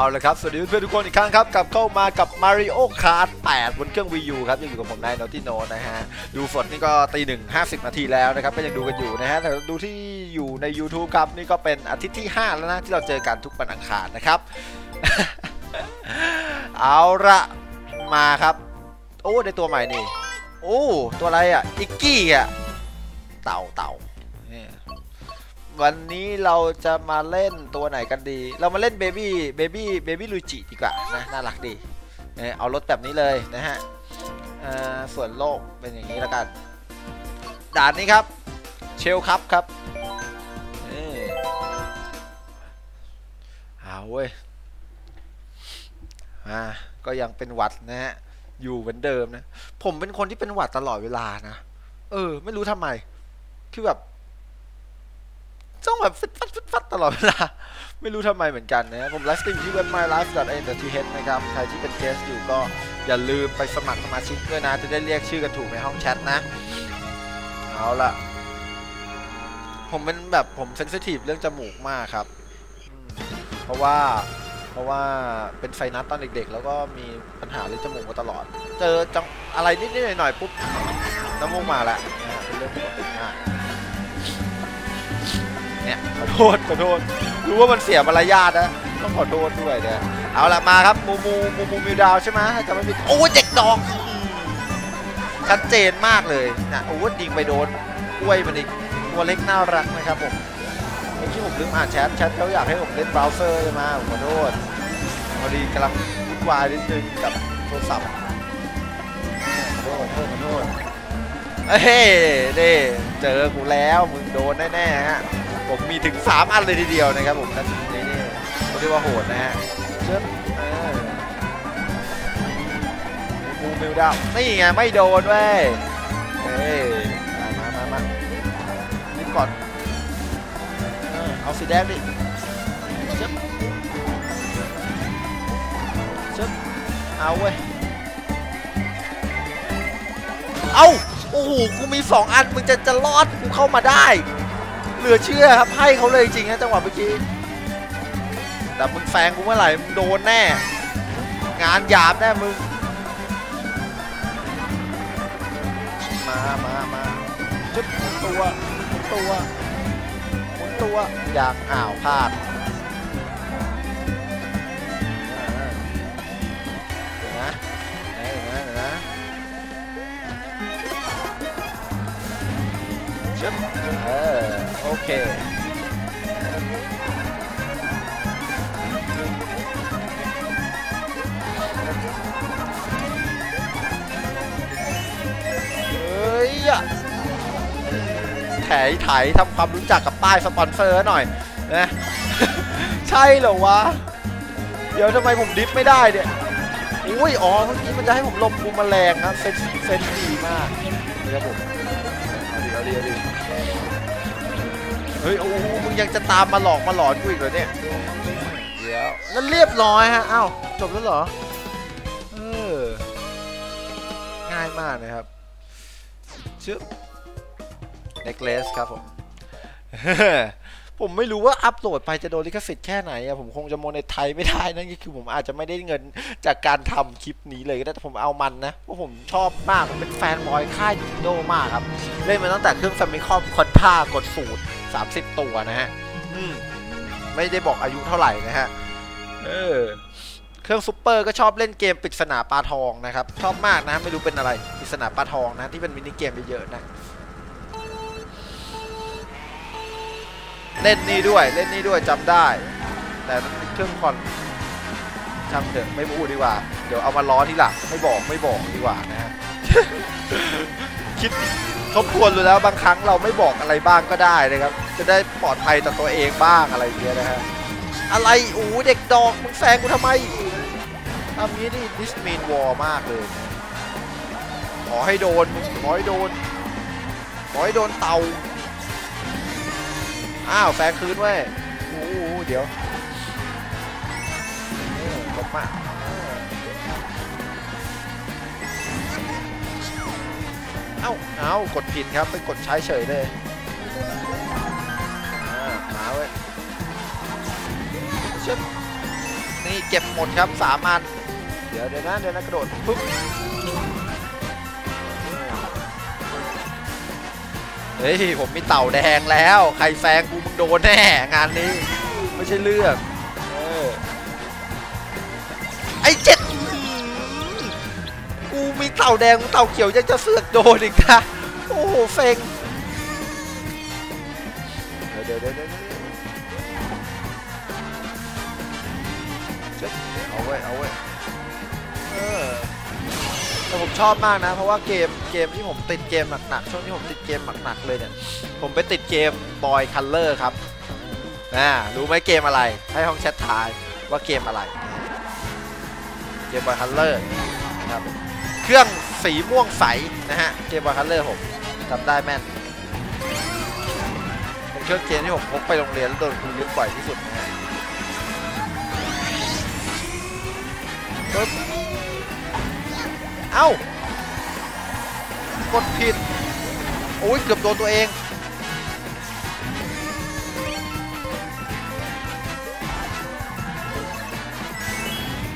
เอาละครับ สวัสดีเพื่อนทุกคนอีกครั้งครับกลับเข้ามากับ Mario Kart 8 บนเครื่อง Wii U ครับ ยังอยู่กับผมนายนอติโนนะฮะ ดูสดนี่ก็ตีหนึ่งห้าสิบนาทีแล้วนะครับ ก็ยังดูกันอยู่นะฮะ แต่ดูที่อยู่ใน YouTube ครับ นี่ก็เป็นอาทิตย์ที่ 5 แล้วนะ ที่เราเจอกันทุกวันอังคารนะครับ เอาละมาครับ โอ้ ได้ตัวใหม่นี่ โอ้ ตัวอะไรอะ อิกกี้อะ เต่าเต่า วันนี้เราจะมาเล่นตัวไหนกันดี เรามาเล่นเบบี้เบบี้เบบี้ลูจิดีกว่านะน่ารักดีเอารถแบบนี้เลยนะฮะส่วนโลกเป็นอย่างนี้แล้วกัน ด่านนี้ครับ เชลครับครับเอาเว้ยอ่าก็ยังเป็นหวัดนะฮะอยู่เหมือนเดิมนะ ผมเป็นคนที่เป็นหวัดตลอดเวลานะ เออ ไม่รู้ทำไม คือแบบ จ้องแบบฟึดฟัดฟึดฟัดตลอดเวลา ไม่รู้ทำไมเหมือนกันนะผมไลฟ์สตรีมอยู่ที่เว็บ mylife.in.th นะครับ ใครที่เป็นเกสอยู่ก็อย่าลืมไปสมัครสมาชิกด้วยนะ จะได้เรียกชื่อกันถูกในห้องแชทนะ เอาละผมเป็นแบบผมเซนซิทีฟเรื่องจมูกมากครับ เพราะว่าเพราะว่าเป็นไซนัสตอนเด็กๆ แล้วก็มีปัญหาเรื่องจมูกมาตลอด เจอจังอะไรนิดๆหน่อยๆปุ๊บน้ำมูกมาแล้วนะฮะเป็นเรื่องปกติมาก เนี่ย ขอโทษ ขอโทษ รู้ว่ามันเสียมารยาทนะ ต้องขอโทษด้วยนะเอาละมาครับ มูมูมูมูมิวดาวใช่ไหมจะไม่ผิด โอ้เด็กดองชัดเจนมากเลยนะโอ้ยิงไปโดนกล้วยมันอีกตัวเล็กน่ารักนะครับผมเมื่อกี้ผมลืมอ่านแชท แชทเขาอยากให้ผมเล่นเบราว์เซอร์ใช่ไหมขอโทษพอดีกำลังวุ่นวายนิดนึงกับโทรศัพท์ขอโทษขอโทษขอโทษเฮ้ยนี่เจอกูแล้ว มึงโดนแน่ๆฮะ ผมมีถึง 3 อันเลยทีเดียวนะครับผมนั่นนี่นี่เขาเรียกว่าโหดนะฮะเชิญเออมูมิวดาวนี่ไงไม่โดนเว้ยเอ้ยมามามามานี่ก่อนเออเอาสีแดงดิเชิญเชิญเอาเว้ยเอาโอ้โห กูมี 2 อัน มึงจะจะรอด กูเข้ามาได้ เหลือเชื่อครับให้เขาเลยจริงนะจังหวะเมื่อกี้แต่มึงแซงกูเมื่อไหร่มึงโดนแน่ งานหยาบแน่มึง มามามาจุดหมุนตัวหมุนตัวหมุนตัวอย่างอ้าวพลาด โอเคเฮ้ยอะไถไถทำความรู้จักกับป้ายสปอนเซอร์หน่อยนะใช่เหรอวะ เดี๋ยวทำไมผมดิฟไม่ได้เนี่ยอุ้ยอ๋อเมื่อกี้มันจะให้ผมลมบูมแมลงครับเซนเซนดีมากนี่ครับผมเอาดิเอาดิเอาดิ เฮ้ยโอ้โหมึงยังจะตามมาหลอกมาหลอนกูอีกเหรอเนี่ยเดี๋ยวนั่นเรียบร้อยฮะอ้าวจบแล้วเหรอเออง่ายมากนะครับชึบเน็กเลสครับผม ผมไม่รู้ว่าอัปโหลดไปจะโดนลิขสิทธิ์แค่ไหนอะผมคงจะโมเนไทยไม่ได้นั่นก็คือผมอาจจะไม่ได้เงินจากการทำคลิปนี้เลยก็ได้แต่ผมเอามันนะเพราะผมชอบมากผมเป็นแฟนบอยค่าย Nintendo มากครับ เล่นมาตั้งแต่เครื่อง Famicom คอนท่ากดสูตร 30 ตัวนะฮะอืมไม่ได้บอกอายุเท่าไหร่นะฮะเออเครื่องซุปเปอร์ก็ชอบเล่นเกมปริศนาปลาทองนะครับ ชอบมากนะ ไม่รู้เป็นอะไรปริศนาปลาทองนะ ที่เป็นมินิเกมเยอะๆนะ เล่นนี่ด้วยเล่นนี่ด้วยจำได้ แต่มันเป็นเครื่องคอนช่างเถอะไม่พูดดีกว่า เดี๋ยวเอามาล้อที่หลังไม่บอกไม่บอกดีกว่านะฮะคิดทบทวนดูแล้วบางครั้งเราไม่บอกอะไรบ้างก็ได้นะครับ จะได้ปลอดภัยต่อตัวเองบ้างอะไรอย่างเงี้ยนะฮะอะไรโอ้เด็กดอกมึงแซงกูทำไมทำนี้นี่ดิสมีนวอร์มากเลยขอให้โดนขอให้โดนขอให้โดนเตา อ้าวแฟนคืนเว้ยโอ้โหเดี๋ยวเออลบมาเอ้าเอ้ากดผิดครับไปกดใช้เฉยเลยหมาเว้ยชึบนี่เก็บหมดครับสามอัน เดี๋ยวเดี๋ยวนะเดี๋ยวนะกระโดดปุ๊บ เฮ้ยผมมีเต่าแดงแล้ว ใครแซงกูมึงโดนแน่งานนี้ ไม่ใช่เรื่องเออไอ้เจ็ดกูมีเต่าแดงเต่าเขียวยังจะเสือกโดนอีกนะโอ้โหเฟงเดี๋ยวเดี๋ยวเดี๋ยวเอาไว้เอาไว้เออ แต่ผมชอบมากนะ เพราะว่าเกมเกมที่ผมติดเกมหนักๆช่วงที่ผมติดเกมหนักๆเลยเนี่ย ผมไปติดเกมบอยคัลเลอร์ครับอ่ารู้ไหมเกมอะไร ให้ห้องแชททายว่าเกมอะไร เกมบอยคัลเลอร์นะครับเครื่องสีม่วงใสนะฮะเกมบอยคัลเลอร์ผมจำได้แม่นเป็นเครื่องเกมที่ผมพกไปโรงเรียนแล้วโดนครูยึดบ่อยที่สุดนะฮะ เอ้ากดผิด โอ้ยเกือบโดนตัวเอง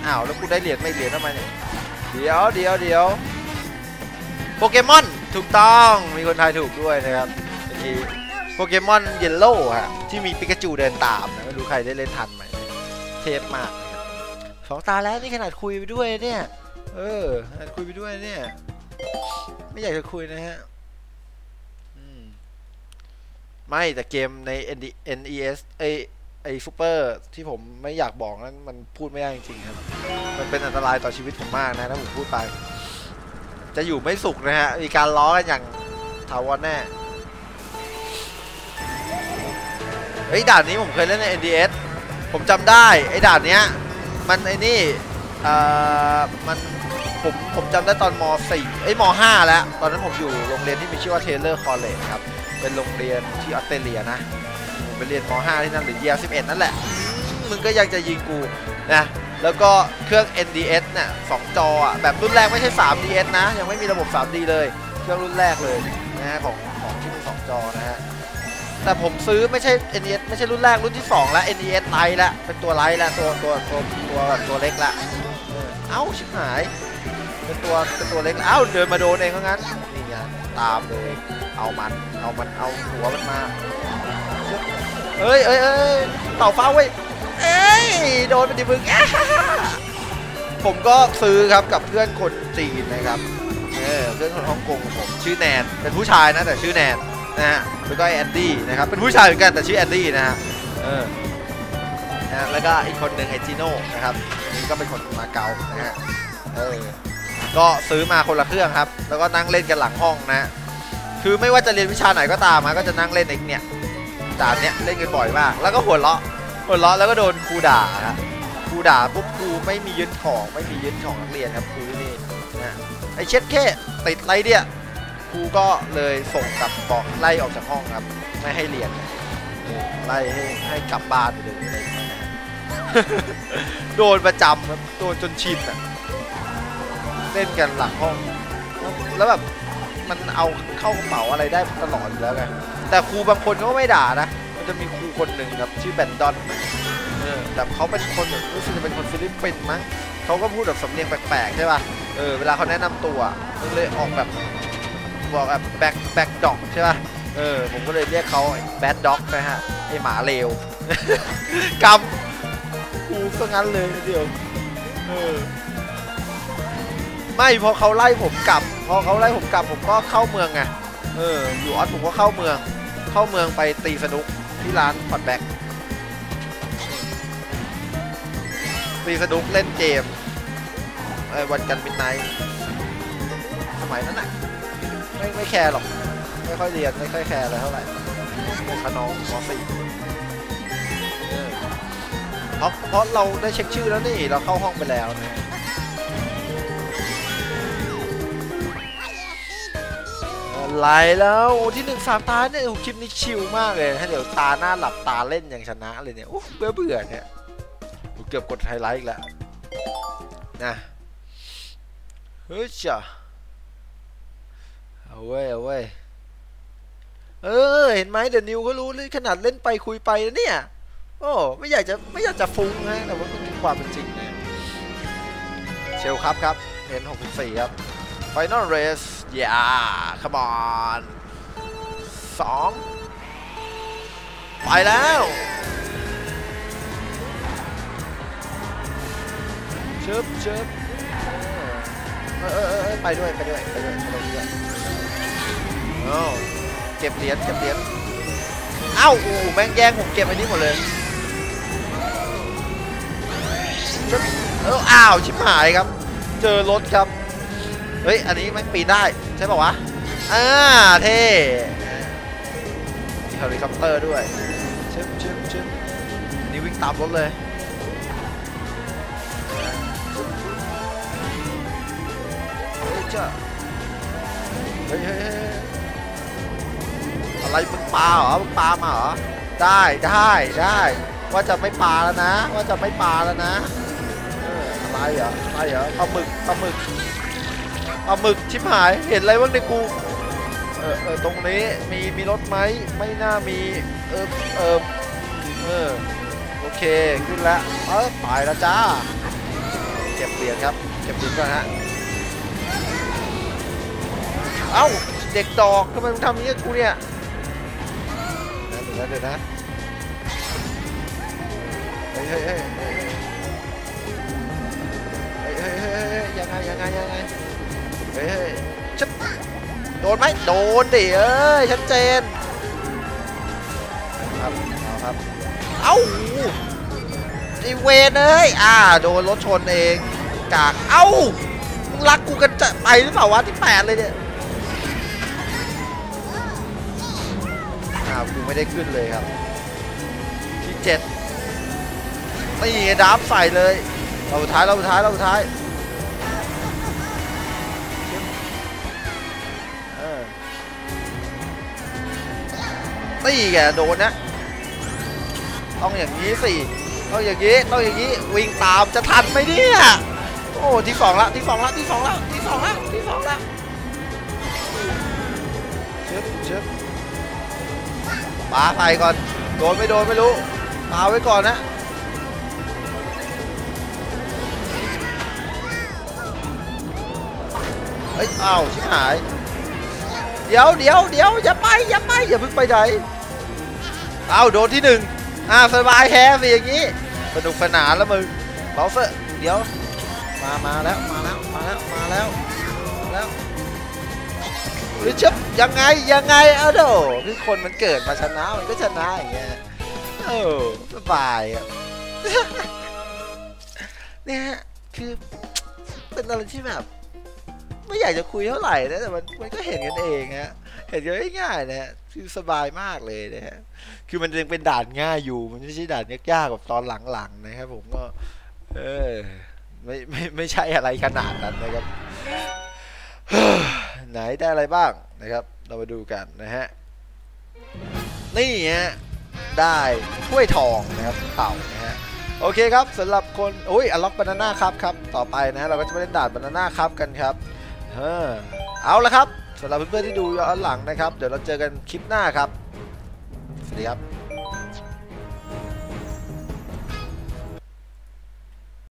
อ้าว แล้วกูได้เหรียญไม่เหรียญทำไมเนี่ย เดี๋ยวเดี๋ยวเดี๋ยวโปเกมอนถูกต้องมีคนทายถูกด้วยนะครับเมื่อกี้โปเกมอนเยลโล่ฮะที่มีปิกาจูเดินตามนะไม่รู้ใครได้เล่นทันไหมเทพมากสองตาแล้วนี่ขนาดคุยไปด้วยเนี่ย เออคุยไปด้วยเนี่ย ไม่อยากจะคุยนะฮะมไม่แต่เกมใน ND NES ไอไอซูเปอร์ที่ผมไม่อยากบอกนั้นมันพูดไม่ได้จริงๆครับ มันเป็นอันตรายต่อชีวิตผมมากนะถ้าผมพูดไป จะอยู่ไม่สุขนะฮะ มีการล้อกันอย่างถาวรแน่ เฮ้ยด่านนี้ผมเคยเล่นใน NDS ผมจำได้ ไอ้ด่านเนี้ย มันไอ้นี่ เอ่อ มัน ผมผมจำได้ตอนม .4 เอ้ยม .5 แล้ว ตอนนั้นผมอยู่โรงเรียนที่มีชื่อว่า Taylor College ครับ เป็นโรงเรียนที่ออสเตรเลียนะผมไปเรียนม .5 ที่นั่นหรือ year 11 นั่นแหละ มึงก็ยังจะยิงกูนะ แล้วก็เครื่อง NDS เนี่ยสองจออะ แบบรุ่นแรกไม่ใช่ 3DS นะ ยังไม่มีระบบ 3D เลย เครื่องรุ่นแรกเลยนะฮะของของที่มีสองจอนะฮะ แต่ผมซื้อไม่ใช่ NES ไม่ใช่รุ่นแรกรุ่นที่2แล้ว NES ไลท์ละเป็นตัวไลท์ละตัวตัวตัวตัวตัวเล็กละเออเอ้าชิบหาย เป็นตัวเป็นตัวเล็กอ้าวเดินมาโดนเองเพรางั้นนี่ไงตามเลยเอามันเอามันเอาหัวมันมาเอ้ยเอ้ยเอ้ยเต่าฟ้าเว้ยเอ้ยโดนไปดิมึงผมก็ซื้อครับกับเพื่อนคนจีนนะครับเออเพื่อนคนฮ่องกงผมชื่อแนนเป็นผู้ชายนะแต่ชื่อแนนนะฮะแล้วก็แอนดี้นะครับเป็นผู้ชายเหมือนกันแต่ชื่อแอนดี้นะฮะเออนะแล้วก็อีกคนหนึ่งไอจิโน่นะครับนนี้ก็เป็นคนมาเก๊านะฮะเออ ก็ซื้อมาคนละเครื่องครับ แล้วก็นั่งเล่นกันหลังห้องนะ คือไม่ว่าจะเรียนวิชาไหนก็ตามมาก็จะนั่งเล่นไอ้เนี่ยด่านเนี้ยเล่นกันบ่อยมาก แล้วก็หัวเราะหัวเราะแล้วก็โดนครูด่าฮะครูด่าปุ๊บครูไม่มียึดของไม่มียึดของนักเรียนครับครูที่นี่นะไอเช็ดแค่ติดไรเนี่ยครูก็เลยส่งกลับบอกไล่ออกจากห้องครับ ไม่ให้เรียนไล่ให้ให้กลับบ้านไปเลยโดนประจำครับโดนจนชินอะ เล่นกันหลังห้อง แล้วแบบมันเอาเข้ากระเป๋าอะไรได้ตลอดอยู่แล้วไงแต่ครูบางคนเขาก็ไม่ด่านะมันจะมีครูคนหนึ่งครับชื่อแบนดอนเออแต่เขาเป็นคนรู้สึกจะเป็นคนฟิลิปปินส์มั้งเขาก็พูดแบบสำเนียงแปลกๆใช่ป่ะเออเวลาเขาแนะนำตัวมันเลยออกแบบบอกแบบแบ็คแบ็คด็อกใช่ป่ะเออผมก็เลยเรียกเขาแบดด็อกนะฮะไอหมาเลวกำกูก็งั้นเลยเดี๋ยวเออ ไม่พอเขาไล่ผมกลับ พอเขาไล่ผมกลับผมก็เข้าเมืองไงเอออยู่ออสผมก็เข้าเมือง เข้าเมืองไปตีสนุกที่ร้านพอดแบ็กตีสนุกเล่นเกมเออวันกันมินไนสมัยนั้นน่ะไม่ไม่แคร์หรอก ไม่ค่อยเรียนไม่ค่อยแคร์อะไรเท่าไหร่เป็นขนองมสี่เออเพราะเพราะเราได้เช็คชื่อแล้วนี่เราเข้าห้องไปแล้วนะ ไรแล้วที่หนึ่งสามตาเนี่ยโอ้คลิปนี้ชิลมากเลยให้เดี๋ยวตาหน้าหลับตาเล่นอย่างชนะเลยเนี่ยโอ้เบื่อเบื่อเนี่ยเกือบกดไฮไลท์อีกแล้วนะเฮ้ยจ้ะเอาเว้ยเอาเว้ยเออเห็นไหมเดี๋ยวนิวก็รู้เลยขนาดเล่นไปคุยไปนะเนี่ยโอ้ไม่อยากจะไม่อยากจะฟุ้งนะแต่ว่ามันคือความเป็นจริงนะเชลครับครับ N64 ครับ Final Race yeah come on สองไปแล้วชึบชึบเออเออเออไปด้วยไปด้วยไปด้วยไปด้วยเอ้าเก็บเหรียญเก็บเหรียญเอ้าโอ้แม่งแย่งผมเก็บอันนี้หมดเลยชึบเอออ้าวชิบหายครับ เจอรถครับ เฮ้ย อันนี้แม่ปีนได้ ใช่ป่าวะ อ่า เท่มีเฮลิคอปเตอร์ด้วยชึบชึบชึบนี่วิ่งตามรถเลยเฮ้ยจ้าเฮ้ยเฮ้เฮ้ยอะไรมึงปลาเหรอมึงปลามาเหรอ ได้ได้ได้ ว่าจะไม่ปลาแล้วนะ ว่าจะไม่ปลาแล้วนะ เอออะไรเหรออะไรเหรอปลาหมึกปลาหมึก ปลาหมึกชิบหายเห็นอะไรบ้างในกูเออเออตรงนี้มีมีรถไหมไม่น่ามีเออเออเออโอเคขึ้นแล้วเออไปแล้วจ้าเก็บเหรียญครับเก็บเหรียญก่อนฮะเอ้าเด็กดอกทำไมมึงทำอย่างนี้กูเนี่ยเดี๋ยวนะเดี๋ยวนะเฮ้ยเฮ้ยเฮ้ยเฮ้ยเฮ้ยยังไงยังไงยังไง เฮ้ยชับโดนไหมโดนดิเอ้ยชัดเจนครับเอาครับเอ้าไอเวนเอ้ยอ่าโดนรถชนเองกากเอ้ามึงรักกูกันจะไปหรือเปล่าวะที่แปดเลยเนี่ยอ้าวกูไม่ได้ขึ้นเลยครับที่เจ็ดไม่ดับใส่เลยเราสุดท้ายเราสุดท้ายเราสุดท้าย นี่แกโดนนะ ต้องอย่างนี้สิต้องอย่างนี้ต้องอย่างนี้วิ่งตามจะทันไหมเนี่ยโอ้ที่สองละที่สองละที่สองละที่สองละที่สองละเชึบชึบปาใส่ก่อนโดนไม่โดนไม่รู้ปาไว้ก่อนนะเฮ้ยอ้าวชิบหาย เดี๋ยวเดี๋ยวเดี๋ยวอย่าไปอย่าไปอย่าเพิ่งไปไหน เอาโดนที่หนึ่งอ่าสบายแฮสิอย่างนี้สนุกสนานแล้วมึงเบาเซอร์เดี๋ยวมามาแล้วมาแล้วมาแล้วมาแล้วมาแล้วหรือชับยังไงยังไงเอาโดคือคนมันเกิดมาชนะมันก็ชนะอย่างเงี้ยเออสบายอะเนี่ยคือเป็นอะไรที่แบบไม่อยากจะคุยเท่าไหร่นะแต่มันมันก็เห็นกันเองฮะเห็นกันง่ายๆนะ คือสบายมากเลยนะฮะ คือมันยังเป็นด่านง่ายอยู่ มันไม่ใช่ด่านยากๆแบบตอนหลังๆนะครับ ผมก็ เออ ไม่ไม่ไม่ใช่อะไรขนาดนั้นนะครับ ไหนได้อะไรบ้างนะครับ เรามาดูกันนะฮะ นี่ฮะ ได้ถ้วยทองนะครับเต่านะฮะโอเคครับสำหรับคนโอ้ยอล็อกบานาน่าครับครับ ต่อไปนะ เราก็จะมาเล่นด่านบานาน่าครับกันครับ เออเอาละครับ สำหรับเพื่อนๆที่ดูย้อนหลังนะครับ เดี๋ยวเราเจอกันคลิปหน้าครับ สวัสดีครับ